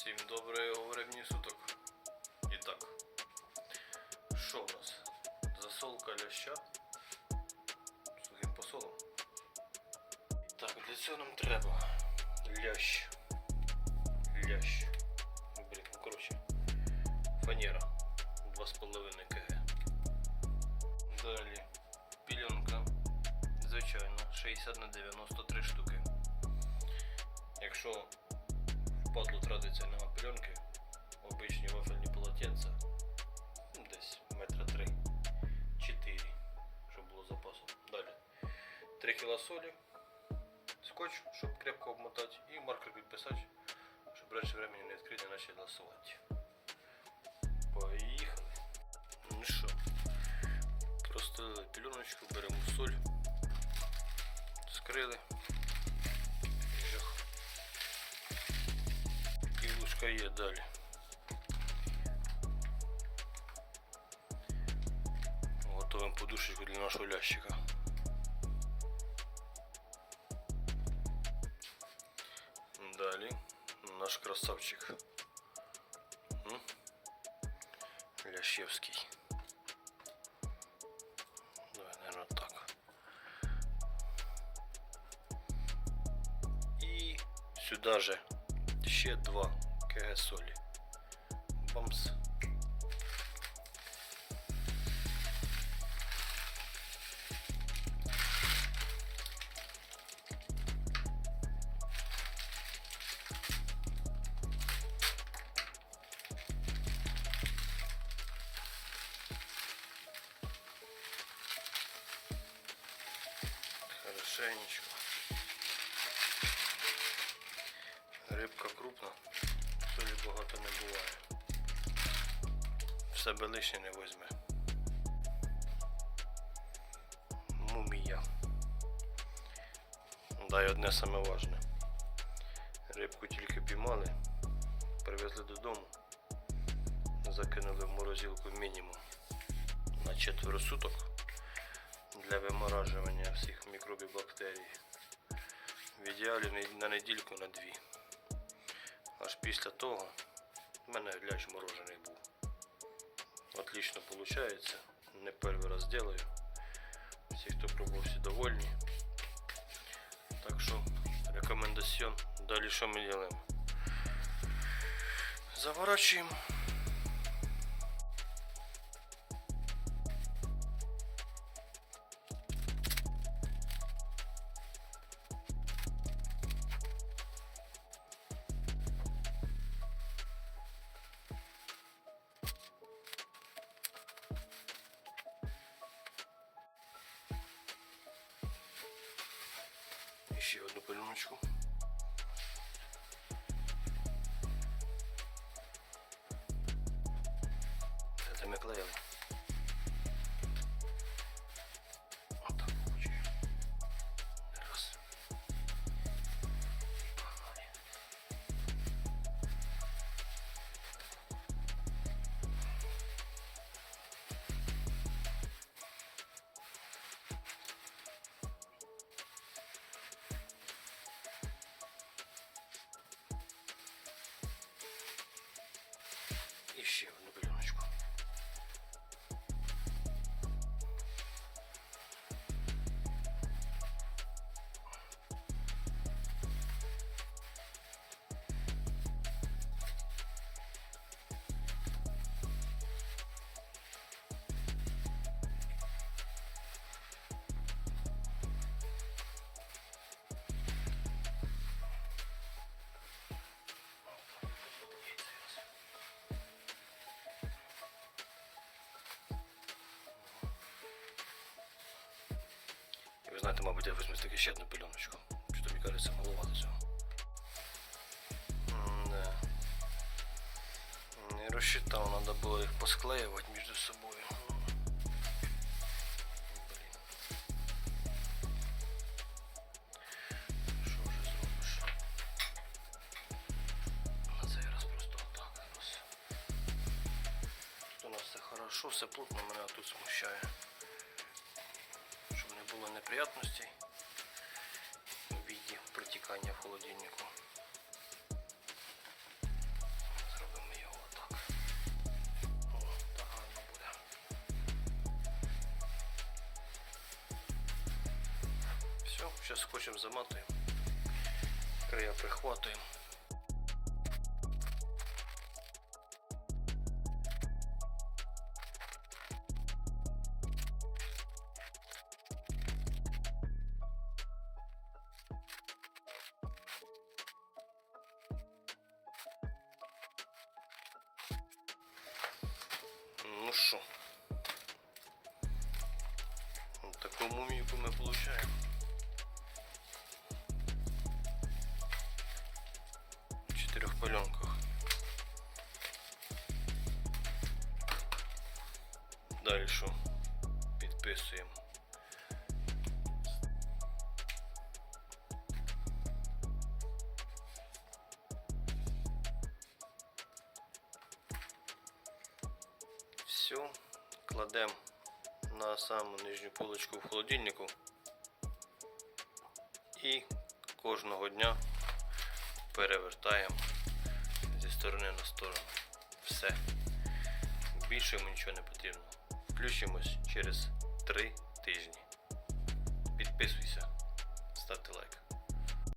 Всім доброго времени суток. І так. Що в нас? Засолка ляща. Сухим посолом. Так, для цього нам треба лящ. Лящ. Блін, ну коротше. Фанера. 2,5 кг. Далі. Пільонка. Звичайно, 60 на 93 штуки. Якщо впадло традиція нема пленки, обичні вафельні полотенця, ну, десь метра три, чотири, щоб було запасом. Далі. 3 кіла солі, скотч, щоб крепко обмотати, і маркер підписати, щоб раніше времени не відкрити, не ласувати. Поїхали. Ну що, просто пеленочку, беремо соль, скрили. І ложка є далі. Готовимо подушечку для нашого лящика. Далі наш красавчик. М? Лящевський. Давай, наверное, так. І сюди же ще 2 кг соли. Бамс. хорошенечко. Рыбка крупная. Солі багато не буває. В себе лишнє не візьме. Мумія. Да, і одне саме важне. Рибку тільки піймали, привезли додому, закинули в морозилку мінімум на четверо суток для виморажування всіх мікробів бактерій. В ідеалі на недільку на дві. Аж після того в мене ляч морожений був. Отлично виходить. Не перший раз делаю. Всі, хто пробував, всі довольні. Так що рекомендаціон. Далі що ми робимо? Заворачуємо. Пильничку. Це це ми клеїли. Знаєте, мабуть, я візьму таки ще одну пеленочку. Що тобі кажеться маловато цього. М-да. Не розчитав, треба було їх посклеювати між собою. Блін. Що все плотно, мене тут смущає було неприятностей у віді протікання в холодильнику. Зробимо його так. О, так гарно буде. Все, зараз хочемо заматуємо, края прихватуємо. Ну що, таку мумійку ми получаємо. В чотирьох пальонках. Далі що? Підписуємо. Все, кладемо на саму нижню полочку в холодильнику і кожного дня перевертаємо зі сторони на сторону. Все. Більше йому нічого не потрібно. Включимось через 3 тижні. Підписуйся, ставте лайк.